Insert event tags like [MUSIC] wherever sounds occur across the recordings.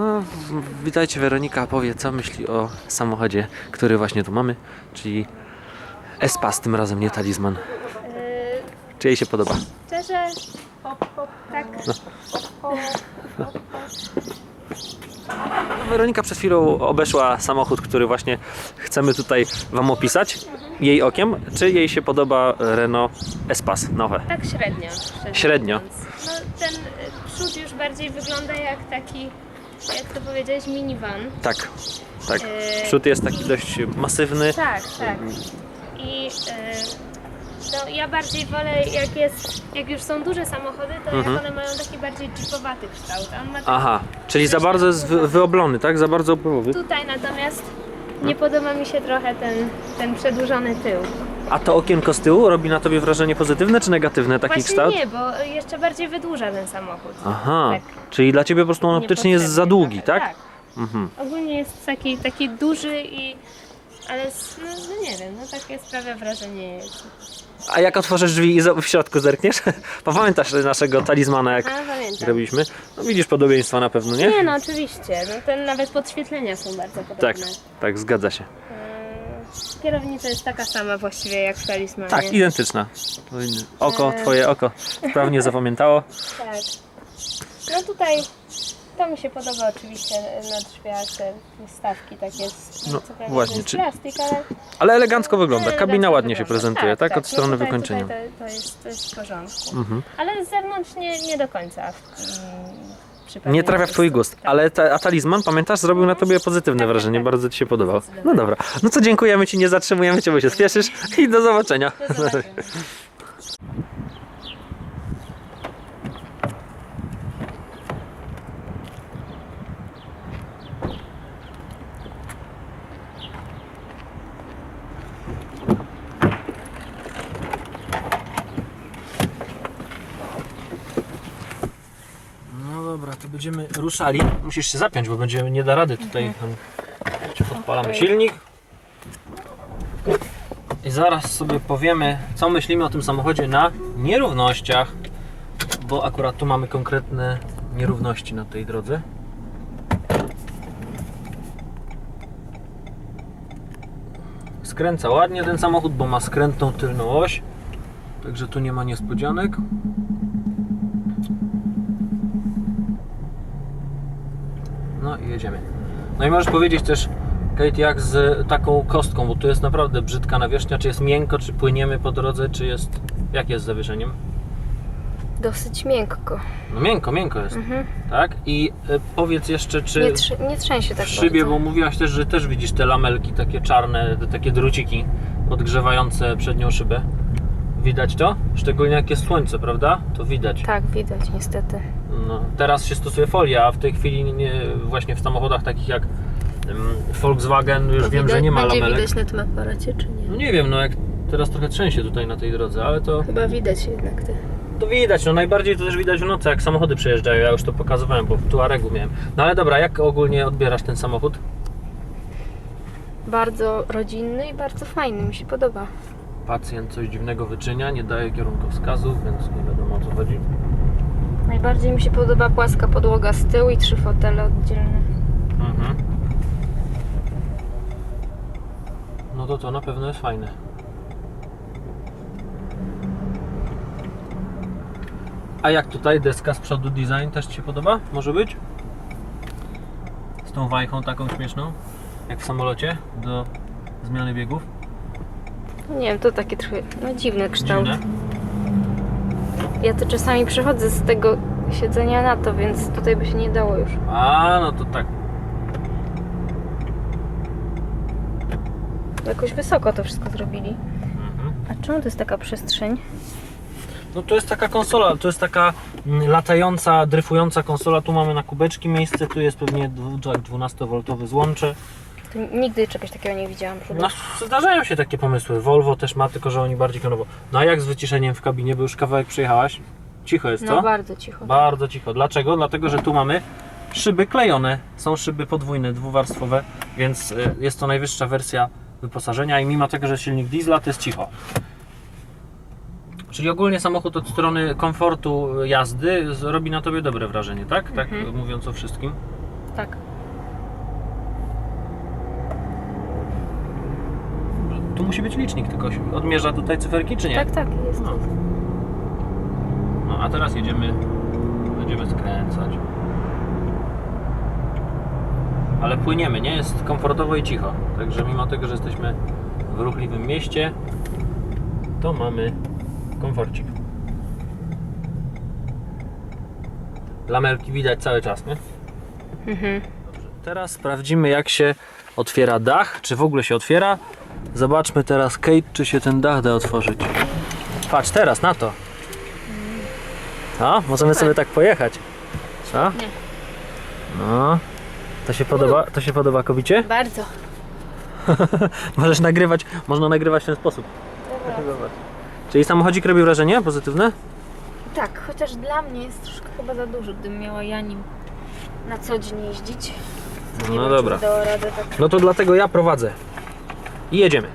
No, witajcie Weronika, powie co myśli o samochodzie, który właśnie tu mamy, czyli Espas, tym razem nie talizman. Yy, Czy jej się podoba? szczerze, hop, hop, tak. Hop, hop. Weronika przed chwilą obeszła samochód, który właśnie chcemy tutaj Wam opisać jej okiem. Czy jej się podoba Renault Espas nowe? Tak średnio. szczerze Średnio. mówiąc. No, ten y, przód już bardziej wygląda jak taki, jak to powiedziałeś, minivan. Tak, tak. Yy. Przód jest taki dość masywny. Tak, tak. I y, no, ja bardziej wolę, jak jest, jak już są duże samochody, to Mhm. jak one mają taki bardziej jeepowaty kształt. Aha, czyli za bardzo jest wy- wyoblony, tak? Za bardzo opływowy. Tutaj natomiast nie podoba mi się trochę ten, ten przedłużony tył. A to okienko z tyłu robi na tobie wrażenie pozytywne czy negatywne taki Właśnie kształt? nie, bo jeszcze bardziej wydłuża ten samochód. Aha, Tak. czyli dla ciebie po prostu on optycznie jest za Niepotrzebnie długi, trochę. tak? Mhm. Ogólnie jest taki, taki duży i... Ale s- no, no nie wiem, no takie sprawia wrażenie. A jak otworzysz drzwi i za- w środku zerkniesz? [LAUGHS] Pamiętasz naszego talizmana, jak pamiętam. robiliśmy? No widzisz podobieństwa na pewno, nie? Nie no, oczywiście. No, ten nawet podświetlenia są bardzo podobne. Tak, tak, zgadza się. Yy, Kierownica jest taka sama właściwie jak w talismanie. Tak, identyczna. Oko, Eee. twoje oko sprawnie [LAUGHS] zapamiętało. Tak. No tutaj to mi się podoba oczywiście na drzwiach te wstawki takie z, No, co prawda właśnie, to jest czy- plastik, ale Ale elegancko wygląda, ale kabina elegancko ładnie się wygląda. prezentuje, tak? Od strony no tutaj, wykończenia. Tutaj to, to, jest, to jest w porządku. Mhm. Ale z zewnątrz nie, nie do końca. Mm, przypadnie Nie trafia w twój gust, Tak. ale ta, a talizman, pamiętasz, zrobił na tobie pozytywne Tak, tak, wrażenie, tak. bardzo ci się podobał. No dobra, no to dziękujemy ci, nie zatrzymujemy cię, bo się spieszysz i do zobaczenia. Do zobaczenia. [LAUGHS] No dobra, to będziemy ruszali. Musisz się zapiąć, bo będziemy nie da rady tutaj. Cię Podpalamy silnik. I zaraz sobie powiemy, co myślimy o tym samochodzie na nierównościach. Bo akurat tu mamy konkretne nierówności na tej drodze. Skręca ładnie ten samochód, bo ma skrętną tylną oś. Także tu nie ma niespodzianek. No i jedziemy. No i możesz powiedzieć też, Kate, jak z taką kostką, bo tu jest naprawdę brzydka nawierzchnia, czy jest miękko, czy płyniemy po drodze, czy jest... Jak jest z zawieszeniem? Dosyć miękko. No miękko, miękko jest, Mhm. tak? I y, powiedz jeszcze, czy Nie, trzy, nie trzęsie tak w szybie, bardzo. bo mówiłaś też, że też widzisz te lamelki takie czarne, te takie druciki podgrzewające przednią szybę. Widać to? Szczególnie jak jest słońce, prawda? To widać. Tak, widać niestety. No, teraz się stosuje folia, a w tej chwili nie, właśnie w samochodach takich jak Volkswagen już wiem, że nie ma Będzie lamelek. widać na tym aparacie, czy No nie? nie wiem, no jak teraz trochę trzęsie tutaj na tej drodze, ale to, Chyba widać jednak te. to widać, no najbardziej to też widać w nocy, jak samochody przejeżdżają, ja już to pokazywałem, bo w Tuaregu miałem. No ale dobra, jak ogólnie odbierasz ten samochód? Bardzo rodzinny i bardzo fajny, mi się podoba. Pacjent coś dziwnego wyczynia, nie daje kierunkowskazów, więc nie wiadomo o co chodzi. Najbardziej mi się podoba płaska podłoga z tyłu i trzy fotele oddzielne. Mhm. No to to na pewno jest fajne. A jak tutaj deska z przodu design też Ci się podoba? Może być? Z tą wajchą taką śmieszną? Jak w samolocie do zmiany biegów? Nie wiem, to takie trochę no, dziwny kształt. Dziwne. Ja to czasami przechodzę z tego siedzenia na to, więc tutaj by się nie dało już. A, no to tak. Jakoś wysoko to wszystko zrobili. Mhm. A czemu to jest taka przestrzeń? No to jest taka konsola, to jest taka mm, latająca, dryfująca konsola. Tu mamy na kubeczki miejsce, tu jest pewnie dwu- jack 12V złącze. To nigdy czegoś takiego nie widziałam. Żeby... No, zdarzają się takie pomysły. Volvo też ma, tylko że oni bardziej pionowo. No a jak z wyciszeniem w kabinie, bo już kawałek przejechałaś? Cicho jest, co? No bardzo cicho. Bardzo cicho. Dlaczego? Dlatego, że tu mamy szyby klejone. Są szyby podwójne, dwuwarstwowe, więc y, jest to najwyższa wersja wyposażenia i mimo tego, że silnik diesla, to jest cicho. Czyli ogólnie samochód od strony komfortu jazdy robi na tobie dobre wrażenie, tak? Tak Mhm. mówiąc o wszystkim. Tak. Tu musi być licznik, tylko się odmierza tutaj cyferki, czy nie? Tak, tak, jest. No. no a teraz jedziemy, będziemy skręcać. Ale płyniemy, nie? Jest komfortowo i cicho. Także mimo tego, że jesteśmy w ruchliwym mieście, to mamy komforcik. Lamelki widać cały czas, nie? Mhm. Teraz sprawdzimy jak się otwiera dach, czy w ogóle się otwiera. Zobaczmy teraz Kate, czy się ten dach da otworzyć. Patrz teraz na to. A, możemy sobie tak pojechać. Co? Nie. No. To się podoba, to się podoba kobicie? [LAUGHS] Bardzo. Możesz nagrywać, można nagrywać w ten sposób. Zobacz. Czyli samochodzik robi wrażenie pozytywne? Tak, chociaż dla mnie jest troszkę chyba za dużo, gdybym miała ja nim na co dzień jeździć. Nie No wiem, dobra. Czy dała radę tak. No to dlatego ja prowadzę. I jedziemy.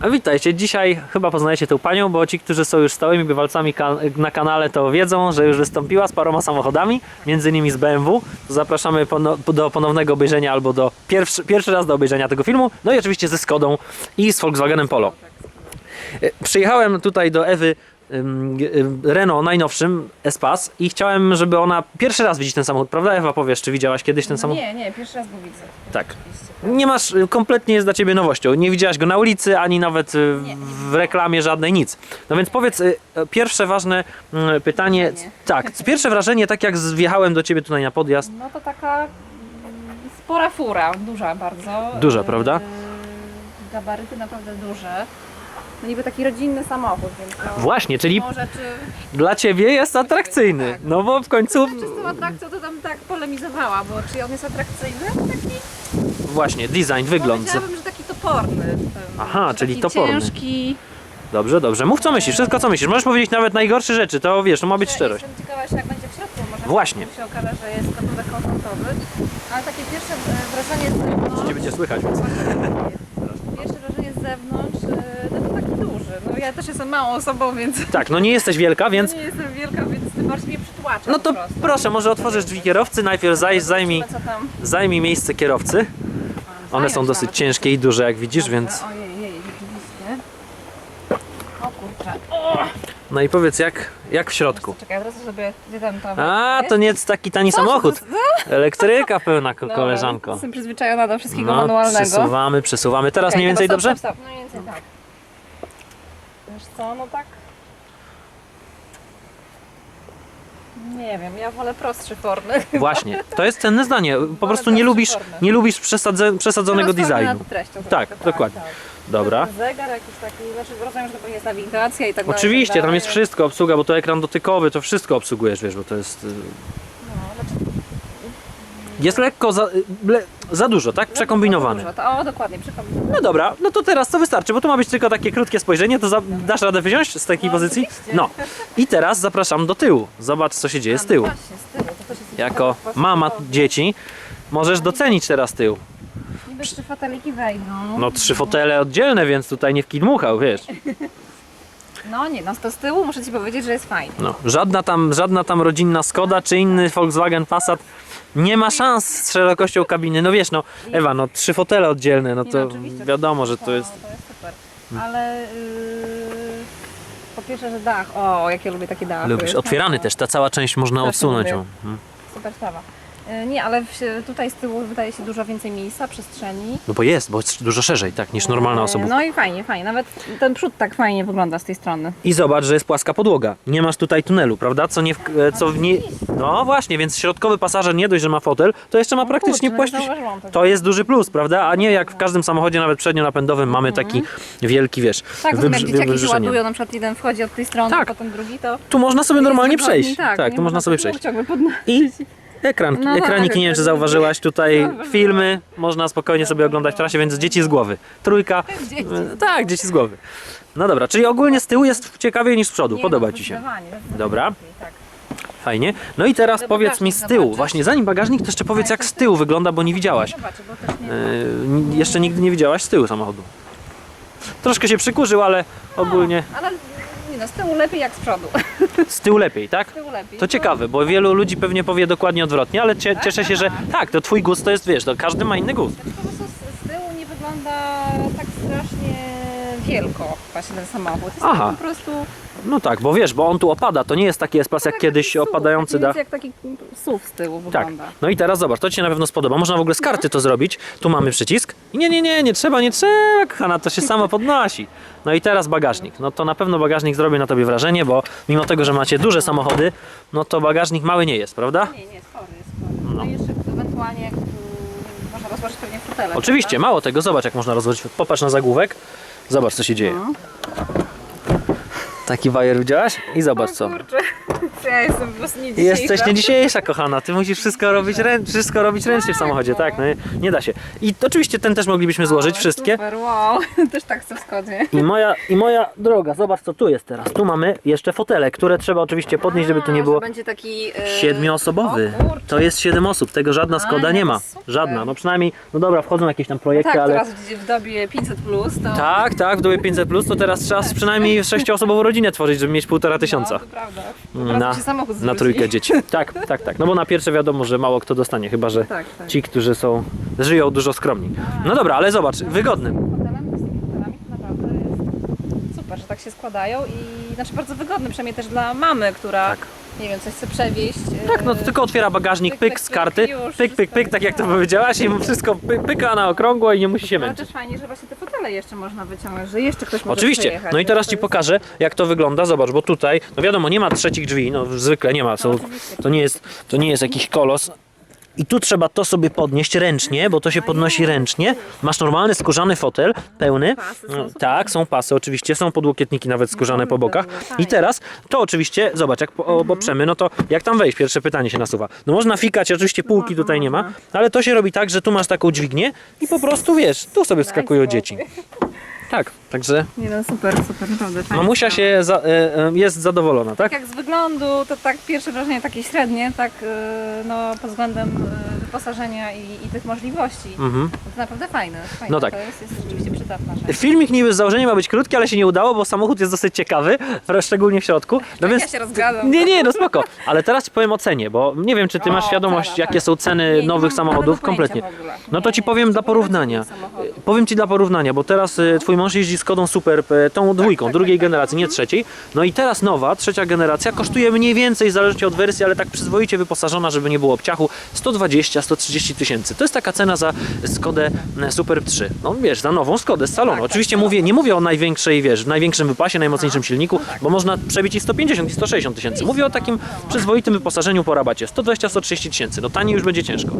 A witajcie, dzisiaj chyba poznajecie tę panią, bo ci, którzy są już stałymi bywalcami ka- na kanale, to wiedzą, że już wystąpiła z paroma samochodami, między innymi z BMW. Zapraszamy pono- do ponownego obejrzenia albo do pierwszy, pierwszy raz do obejrzenia tego filmu. No i oczywiście ze Skodą i z Volkswagenem Polo. E, Przyjechałem tutaj do Ewy Renault najnowszym Espas i chciałem, żeby ona pierwszy raz widzi ten samochód, prawda Ewa? Powiesz, czy widziałaś kiedyś ten samochód? Nie, nie, pierwszy raz go widzę. Tak. Nie masz, y, kompletnie jest dla ciebie nowością. Nie widziałaś go na ulicy, ani nawet y, w reklamie żadnej, nic. No więc powiedz, y, e, pierwsze ważne mm, pytanie. Wrażenie. Tak, [LAUGHS] pierwsze wrażenie, tak jak wjechałem do ciebie tutaj na podjazd. No to taka mm, spora fura, duża bardzo. Duża, prawda? Yy, Gabaryty naprawdę duże. No niby taki rodzinny samochód, więc no, Właśnie, czyli dla ciebie jest atrakcyjny. Tak. No bo w końcu, Czy z tą atrakcją to tam tak polemizowała, bo czy on jest atrakcyjny? Taki, właśnie, design, wygląd. Powiedziałabym, że taki toporny. Ten, Aha, czyli taki toporny. ciężki. Dobrze, dobrze. Mów co myślisz, wszystko co myślisz. Możesz powiedzieć nawet najgorsze rzeczy, to wiesz, no ma być szczerość. Jestem ciekawa jeszcze jak będzie w środku, może Właśnie. się okaże, że jest gatunek komfortowy. Ale takie pierwsze e, wrażenie z zewnątrz... Cię będzie słychać, więc. Pierwsze wrażenie z zewnątrz, e, no to taki duży. No ja też jestem małą osobą, więc Tak, no nie jesteś wielka, więc. nie jestem wielka, więc tym bardziej mnie No to proszę, może otworzysz drzwi kierowcy, najpierw zaj, zajmij, zajmij miejsce kierowcy. One są dosyć ciężkie i duże, jak widzisz, więc. No i powiedz, jak, jak w środku? Czekaj, teraz sobie gdzie tam A, to nie jest taki tani samochód. Co? [LAUGHS] Elektryka pełna, ko- Dobra, koleżanko. Jestem przyzwyczajona do wszystkiego No, manualnego. przesuwamy, przesuwamy. Teraz Okej, mniej więcej dobrze? Stop, stop. No mniej więcej tak. Wiesz co, no tak... Nie wiem, ja wolę prostszy formy. Właśnie, to jest cenne zdanie. Po prostu nie lubisz, nie lubisz przesadze, przesadzonego designu. nad treścią Tak, troszkę, dokładnie. Dobra. Zegar jakiś taki, znaczy rozumiem, że to pewnie jest nawigacja i tak dalej. Oczywiście, i tak tam jest wszystko, obsługa, bo to ekran dotykowy, to wszystko obsługujesz, wiesz, bo to jest... y, Jest lekko za, le, za dużo, tak? no, Przekombinowane. dużo, to, o, dokładnie, przekombinowane. No dobra, no to teraz to wystarczy, bo tu ma być tylko takie krótkie spojrzenie, to za, dasz radę wysiąść z takiej No, pozycji? oczywiście. No. I teraz zapraszam do tyłu. Zobacz, co się dzieje z tyłu. No właśnie, z tyłu. To też jest Jako ciekawe, mama dzieci możesz docenić teraz tył. Niby trzy foteliki wejdą. No trzy fotele oddzielne, więc tutaj nie wkidmuchał, wiesz. [LAUGHS] No nie, no to z tyłu muszę Ci powiedzieć, że jest fajnie. No, żadna tam, żadna tam rodzinna Skoda czy inny Volkswagen Passat nie ma szans z szerokością kabiny. No wiesz, no Ewa, no trzy fotele oddzielne, no Nie, to oczywiście, wiadomo, że to jest... To jest super. Ale yy, po pierwsze, że dach. O, jak ja lubię takie dachy. Lubisz, otwierany No, też, ta cała część można Też odsunąć. lubię. ją. Mhm. Super sprawa. Yy, Nie, ale w, tutaj z tyłu wydaje się dużo więcej miejsca, przestrzeni. No bo jest, bo jest dużo szerzej, tak, niż normalna Yy, osobówka. No i fajnie, fajnie. Nawet ten przód tak fajnie wygląda z tej strony. I zobacz, że jest płaska podłoga. Nie masz tutaj tunelu, prawda? Co nie, w, e, co w nie... No właśnie, więc środkowy pasażer nie dość, że ma fotel, to jeszcze ma praktycznie Kurczę, płaści... nie zauważyłam tego. To jest duży plus, prawda? A nie jak w każdym samochodzie, nawet przednionapędowym, mamy taki wielki, wiesz, Tak, rozumiem, jak dzieciaki się ładują, na przykład jeden wchodzi od tej strony, Tak. potem drugi, to... Tu można sobie normalnie przejść. Tak, Tak, tu można sobie przejść. I Ekran, No tak, ekraniki, nie wiem czy ekran. zauważyłaś tutaj Zauważyłam. filmy, można spokojnie sobie oglądać w trasie, więc dzieci z głowy. Trójka, [LAUGHS] Dzieci tak, dzieci z głowy. No dobra, czyli ogólnie z tyłu jest ciekawiej niż z przodu, podoba no, Ci się. Dobra. Tak. Fajnie. No i teraz No powiedz mi z bagażnik tyłu, zobaczysz. właśnie zanim bagażnik, to jeszcze powiedz jak z tyłu wygląda, bo nie widziałaś. Zobaczę, bo też nie... N- jeszcze nigdy nie widziałaś z tyłu samochodu. Troszkę się przykurzył, ale ogólnie Ale nie no, z tyłu lepiej jak z przodu. [LAUGHS] z tyłu lepiej, tak? Z tyłu lepiej. To ciekawe, bo wielu ludzi pewnie powie dokładnie odwrotnie, ale cie, cieszę się, że tak, to twój gust to jest, wiesz, to każdy ma inny gust. Znaczy, po prostu z, z tyłu nie wygląda tak wielko właśnie ten samochód. Jest Aha. po prostu No tak, bo wiesz, bo on tu opada, to nie jest taki espas jak kiedyś SUV, opadający taki da. jest Jak taki SUV z tyłu Tak. wygląda. No i teraz zobacz, to ci się na pewno spodoba. Można w ogóle z karty to zrobić. Tu mamy przycisk. I nie, nie, nie, nie trzeba, nie trzeba, kochana, to się samo podnosi. No i teraz bagażnik. No to na pewno bagażnik zrobi na tobie wrażenie, bo mimo tego, że macie duże samochody, no to bagażnik mały nie jest, prawda? Nie, nie, spory jest spory. No, i jeszcze ewentualnie mm, można rozłożyć pewnie fotele. Oczywiście, mało tego, zobacz jak można rozłożyć. Popatrz na zagłówek. Zobacz co się dzieje. No. Taki wajer widziałaś? I zobacz co. Kurczę, ja jestem po prostu nie dzisiejsza. Jesteś nie dzisiejsza, kochana. Ty musisz wszystko robić, rę... wszystko robić ręcznie w samochodzie, tak? No, nie- nie da się. I oczywiście ten też moglibyśmy złożyć, wszystkie. Super, wow, [LAUGHS] też tak chcę w Skodzie. I moja, I moja droga, zobacz co tu jest teraz. Tu mamy jeszcze fotele, które trzeba oczywiście podnieść, żeby to nie było będzie taki... e, siedmioosobowy. O kurczę. To jest siedem osób, tego żadna Skoda nie, nie to ma. super. Żadna. No przynajmniej, no dobra, wchodzą jakieś tam projekty, Tak, ale... teraz w- dobie 500 plus to... Tak, tak, w dobie 500 plus to teraz trzeba przynajmniej sześcioosobową rodzinę tworzyć, żeby mieć półtora tysiąca. No, to prawda. Na, Na, się samochód na trójkę dzieci. [LAUGHS] Tak, tak, tak. No bo na pierwsze wiadomo, że mało kto dostanie, chyba że Tak, tak. ci, którzy są, żyją dużo skromniej. No dobra, ale zobacz, wygodny. Fotelem, z tymi fotelami to naprawdę jest super, że tak się składają i znaczy bardzo wygodny, przynajmniej też dla mamy, która Tak. nie wiem, coś chce przewieźć. Tak, no e, tylko otwiera bagażnik, Pyk, pyk pyk, z karty, już, pyk, pyk, pyk, tak jak to powiedziałaś i wszystko py, pyka na okrągło i nie musi się Ale męczyć. też fajnie, że właśnie te fotele jeszcze można wyciągnąć, że jeszcze ktoś może Oczywiście. przejechać, No i teraz to Ci jest- pokażę, jak to wygląda. Zobacz, bo tutaj, no wiadomo, nie ma trzecich drzwi, no zwykle nie ma. Są, to, nie jest, to nie jest jakiś kolos. I tu trzeba to sobie podnieść ręcznie, bo to się podnosi ręcznie. Masz normalny skórzany fotel, pełny. Tak, są pasy oczywiście, są podłokietniki nawet skórzane po bokach. I teraz to oczywiście, zobacz, jak poprzemy, no to jak tam wejść? Pierwsze pytanie się nasuwa. No można fikać, oczywiście półki tutaj nie ma, ale to się robi tak, że tu masz taką dźwignię i po prostu wiesz, tu sobie wskakują dzieci. Tak, także Nie no, super, super, naprawdę fajnie. Mamusia się za, e, e, jest zadowolona, tak? Jak z wyglądu, to tak pierwsze wrażenie takie średnie, tak e, no pod względem wyposażenia i, i tych możliwości. Mhm. To naprawdę fajne, fajne. No tak. To jest, jest rzeczywiście przydatna rzecz. Filmik niby z założenia ma być krótki, ale się nie udało, bo samochód jest dosyć ciekawy, [LAUGHS] szczególnie w środku. No Ja się rozgadzam. Nie, nie, no spoko. Ale teraz ci powiem o cenie, bo nie wiem, czy ty O, masz świadomość, teraz, jakie tak. są ceny Nie, nie nowych mam samochodów żadnego pojęcia kompletnie. w ogóle. No to Nie, ci nie, powiem dla porównania. samochodów. Powiem ci dla porównania, bo teraz y, twój mąż jeździ Skodą Super, y, tą dwójką, tak, drugiej tak, tak. generacji, nie trzeciej. No i teraz nowa, trzecia generacja kosztuje mniej więcej, zależy od wersji, ale tak przyzwoicie wyposażona, żeby nie było obciachu, 120-130 tysięcy. To jest taka cena za Skodę y, Super 3. No wiesz, za nową Skodę z salonu. Tak, tak, Oczywiście tak. mówię, nie mówię o największej, wiesz, największym wypasie, najmocniejszym silniku, bo można przebić i 150 i 160 tysięcy. Mówię o takim przyzwoitym wyposażeniu po rabacie. 120-130 tysięcy. No taniej już będzie ciężko.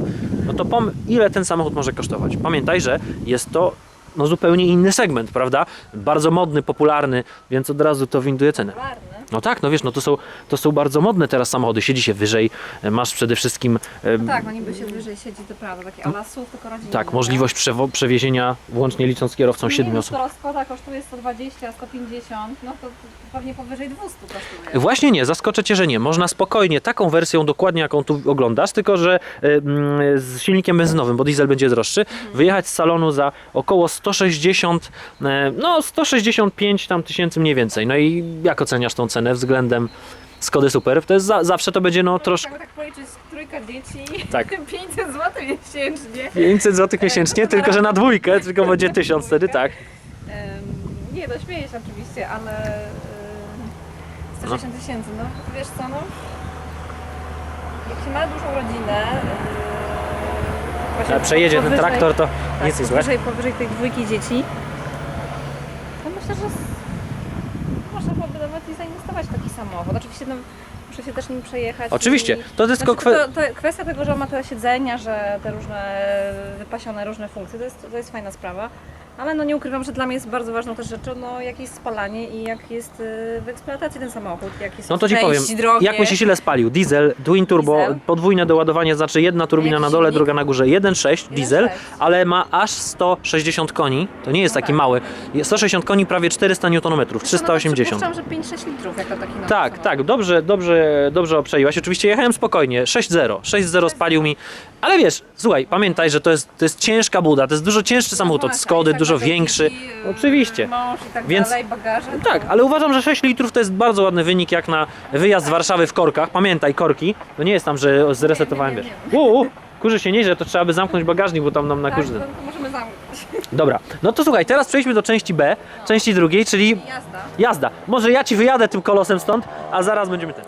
No to pom- ile ten samochód może kosztować? Pamiętaj, że jest to no, zupełnie inny segment, prawda? Bardzo modny, popularny, więc od razu to winduje cenę. No tak, no wiesz, no to są, to są bardzo modne teraz samochody. Siedzi się wyżej, e, masz przede wszystkim e, Tak, no niby się wyżej siedzi, to prawda, taki ala SUV, tylko rodzinny. tak, możliwość przewo- przewiezienia, włącznie licząc kierowcą Nie 7 wiem, osób. skoro Skoda kosztuje 120, 150, no to pewnie powyżej 200 kosztuje. Właśnie nie, zaskoczę Cię, że nie. Można spokojnie taką wersją dokładnie, jaką tu oglądasz, tylko że mm, z silnikiem benzynowym, bo diesel będzie droższy, wyjechać z salonu za około 160, e, no 165 tam tysięcy mniej więcej. No i jak oceniasz tą cenę względem Skody Super? To jest za, zawsze to będzie no troszkę Jakby tak policzyć, trójka dzieci, Tak. [LAUGHS] 500 zł miesięcznie. 500 zł miesięcznie, [LAUGHS] tylko że na dwójkę, tylko będzie 1000 wtedy, tak. Nie, no śmieję się oczywiście, ale em, 160 tysięcy, no wiesz co, no jak się ma dużą rodzinę, właśnie przejedzie ten powyżej- traktor, to tak, nic nie złe. powyżej, powyżej tej dwójki dzieci, to myślę, że s- można byłoby nawet i zainwestować w taki samochód. Oczywiście no, muszę się też nim przejechać. Oczywiście, i- to jest tylko znaczy, to, to kwestia tego, że on ma te siedzenia, że te różne wypasione różne funkcje, to jest, to jest fajna sprawa. Ale no nie ukrywam, że dla mnie jest bardzo ważną też rzeczą, no jak jest spalanie i jak jest y, w eksploatacji ten samochód, jakie są No to ci powiem, drogie. jak myślisz ile spalił? Diesel, twin turbo, Diesel. podwójne doładowanie, znaczy jedna turbina na dole, silnik? druga na górze, 1.6 diesel, 1.6. ale ma aż 160 koni, to nie jest No taki tak. mały, Jest 160 koni, prawie 400 Nm, No, 380. No, że 5-6 litrów jako taki nowy Tak, samochód. tak, dobrze, dobrze, dobrze obczaiłaś. Oczywiście jechałem spokojnie, 6-0, 6-0 spalił mi, ale wiesz, słuchaj, pamiętaj, że to jest, to jest ciężka buda, to jest dużo cięższy samochód od Skody, tak, dużo większy. y, Oczywiście. Mąż i tak Więc- dalej, bagaże. Tak, ale uważam, że 6 litrów to jest bardzo ładny wynik jak na wyjazd z Warszawy w korkach. Pamiętaj, korki, to nie jest tam, że zresetowałem, Nie, wiesz. nie, Uuu, kurzy się nieźle, to trzeba by zamknąć bagażnik, bo tam nam na Tak, kurzy. to, to możemy zamknąć. Dobra, no to słuchaj, teraz przejdźmy do części B, części drugiej, czyli Jazda. jazda. Może ja ci wyjadę tym kolosem stąd, a zaraz będziemy ten.